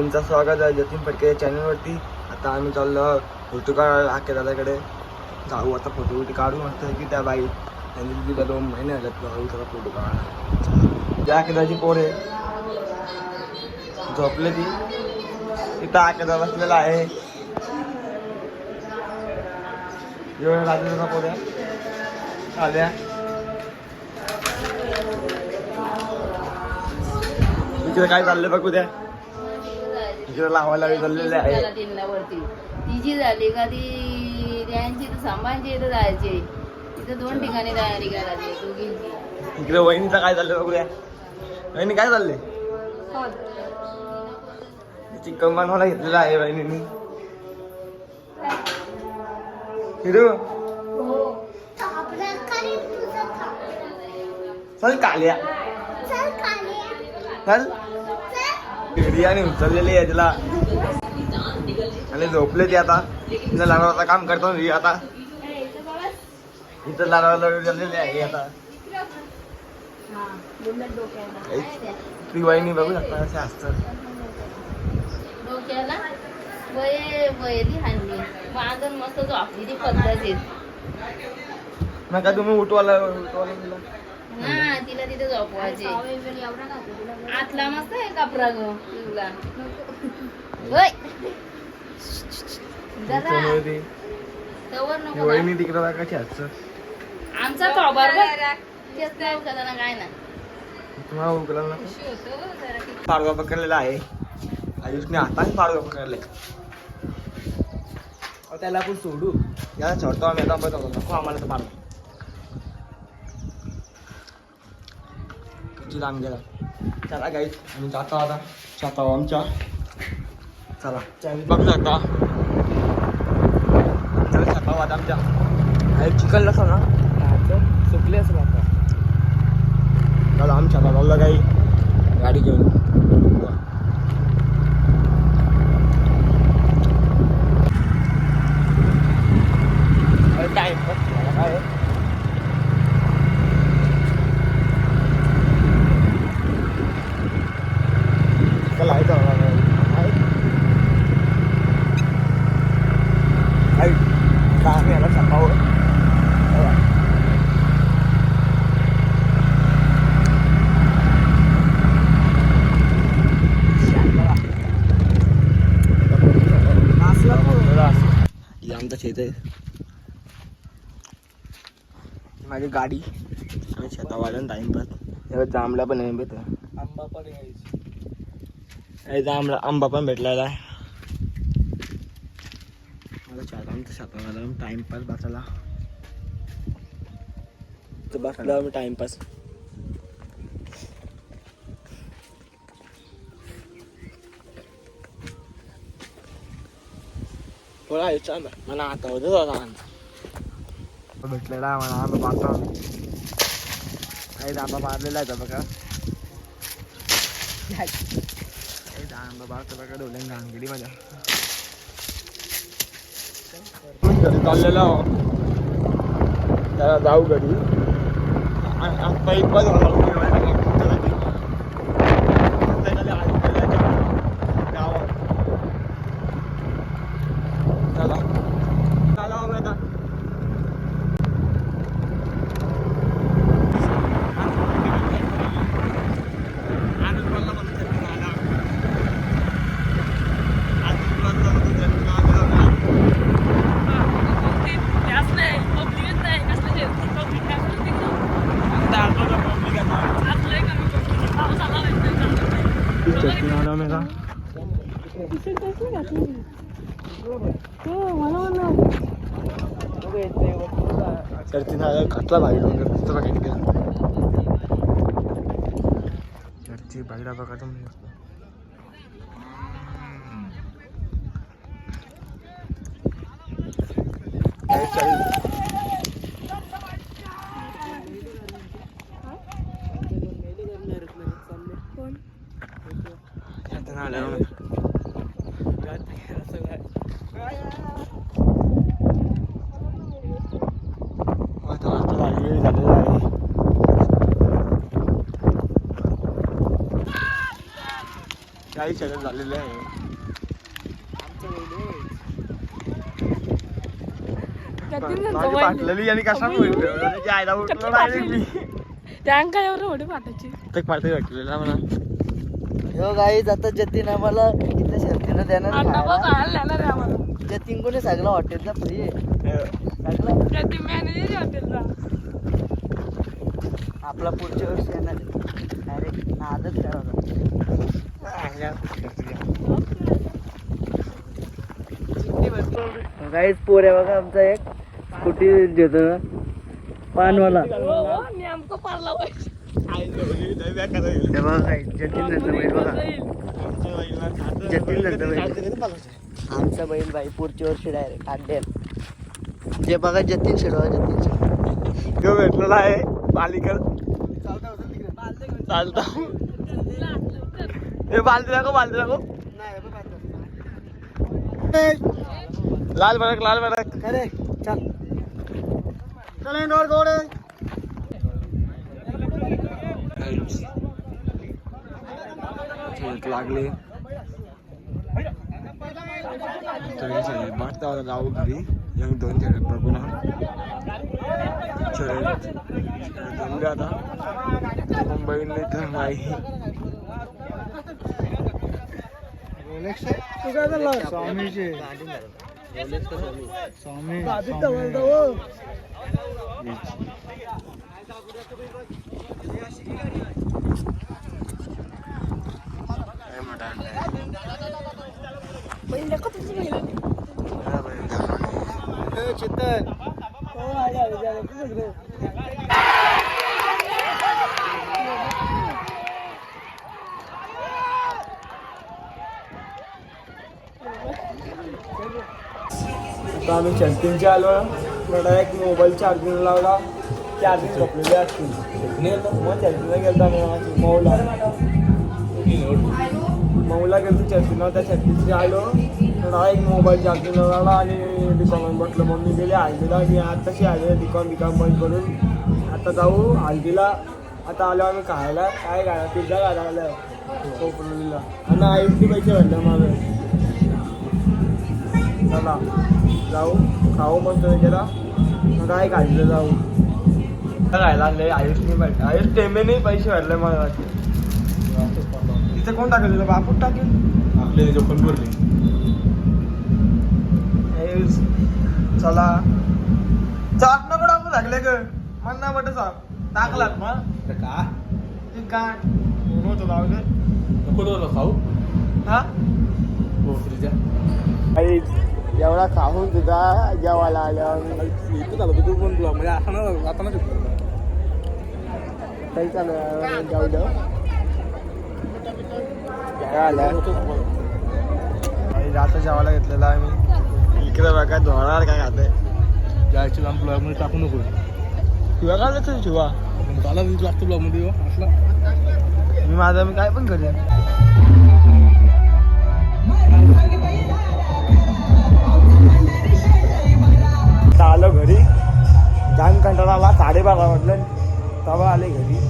तुमचं स्वागत आहे जतीन फडके चॅनलवरती आता आम्ही चाललो फोटो काढ आके दादाकडे. जाऊ आता फोटो बिटो काढू म्हणतो की त्या बाई. त्यांनी तिला दोन महिने आले जाऊ त्याला फोटो काढा त्या आकेदाची पोर आहे. झोपले ती. इथं आकेदा बसलेला आहे. एवढ्या रात्रीचा पोर आहे. आल्या. तिकडे काय चाललं बघू द्या. इकडे लावायला चाललेले आहे. त्याला तीनला वरती तिची झाली का ती त्यांची तर सांभाळची इथं जायचे. तिथं दोन ठिकाणी तयारी करायची दोघींची इकडे वहिनीचं काय चाललंय बघूया. वहिनी काय चाललंय? चिकन बनवायला घेतलेलं आहे वहिनीनी. हिरो? चल काल्या. चल. बिर्याणी उचललेली आहे तिला. आणि झोपले ती आता. तिथं लाडवाचं काम करतो ही आता. इथं लाडवाला उचललेली आहे आता. ती वहिनी बघू शकता असे असतात. डोक्याला वय वयली हाणली. बांधून मस्त झोपली ती पद्धतीत मग का तुम्ही उठवायला उठवायला ना तिला तिथे झोपवायचे. आतला मस्त आहे कपडा गो तुला. तवर नको. वहिनी तिकडे असतं आमचा काय ना तुम्हाला उकला ना पाडवा पकडलेला आहे. आयुषने हाताने पाडवा पकडलाय त्याला आपण सोडू. याला सोडतो आम्ही आता बघा नको आम्हाला तर पाडवा किती लांब गेला. चला गाईच आम्ही जातो आता. जातो आमच्या. चला. चॅनल बघू शकता चला जातो आता आमच्या. काही चिकन नसो ना सुकले असं आता. चला आमच्या बाबाला काही गाडी घेऊन टाइम काय चला आहे चला आहे काय याला सांगावं आहे माझी गाडी. आणि शेतावाल्या टाइमपास तेव्हा जांभळा पण आहे भेट आंबा पण यायची जांभळा आंबा पण भेटलेला आहे मला शेतावाला टाइमपास बसायला. तर बसला मी टाइमपास थोडा यायचा मला आता होतं होता भेटलेला मला आंबा पाहता काही आंबा मारलेला आहे बघा काही आंबा पाहतो बघा डोल्यान गांगडी माझ्या चाललेला हो त्याला जाऊ घरी पाईप पण चला चला हो आता तर तिथं कसला भारी डोंगर बघा इकडे चर्ची बाहेर बघा तुम्ही काय चाळीस हजार झालेले आहे. म्हणजे जतीन आम्हाला इथे शर्तीला देणार देणार आहे आम्हाला. जतीन कोणी सगळं. हॉटेलला फ्री हो. सगळं मॅनेजर हॉटेलला आपला पुढच्या वर्षी येणार डायरेक्ट नादच करावा पोर आहे बघा आमचा एक. स्कूटी देतो? ना पानवाला बघा गाईज जतीन नंतर बैल बघा. जतीन नंतर बैल. आमचा बैल बाई पुढच्या वर्षी डायरेक्ट अड्ड्यात जे बघा जतीन शेडवा जतीन शेड. तो भेटलेला आहे. पालिकर चालता हे दाखव दाखव. लाल बरक लाल बरक. अरे चल. चल इंडोर गोडे लागले. वाटता जाऊ घरी. ยัง दोन खेळ बघून आता. मुंबई नाही. तर नाही स्वामीचे स्वामी चित्तन आता आम्ही चॅम्पियनचे आलो मला एक मोबाईल चार्जिंग लावला. चार्जिंग झोपलेली असते मग चॅम्पियनला गेलो आम्ही मौला मौला गेलो चॅम्पियनला. त्या चॅम्पियनचे आलो. मला एक मोबाईल चार्जिंग लावला आणि दुकानात बसलो. मम्मी गेली हळदीला मी आताशी आले दुकान बिकान बंद करून. आता जाऊ. हळदीला आता आलो आम्ही खायला. काय खायला? पिझ्झा खायला आलं. आणि आईची पैसे भरले माझं चला. जाऊ खाऊ मस्त गेला काय खायचं जाऊ खायला आणले आयुषने पाहिजे आयुष टेमेने पैसे भरले मला वाटते. तिथे कोण टाकेल तुला? बापूच टाकेल? आपले पण भरले. आयुष चला. चाक नको टाकू लागले ग. मन ना बट चाक. टाकलात मग. का? ते काय होतं जाऊ दे. नको तो खाऊ? हा? भोसरीच्या एवढा खाऊन तुझा जेवायला आल्यावर इथं झालं तू पण तुला. म्हणजे आता ना आता ना काही चालू जाऊ जाऊ आता जेवायला घेतलेला आम्ही इकडे बघा धोणार काय खाते जायची लांब ब्लॉगमध्ये टाकू नको. तुला काय शिवा. मला लागतो ब्लॉगमध्ये हो, असला. मी माझा मी काय पण करेन. तेव्हा आले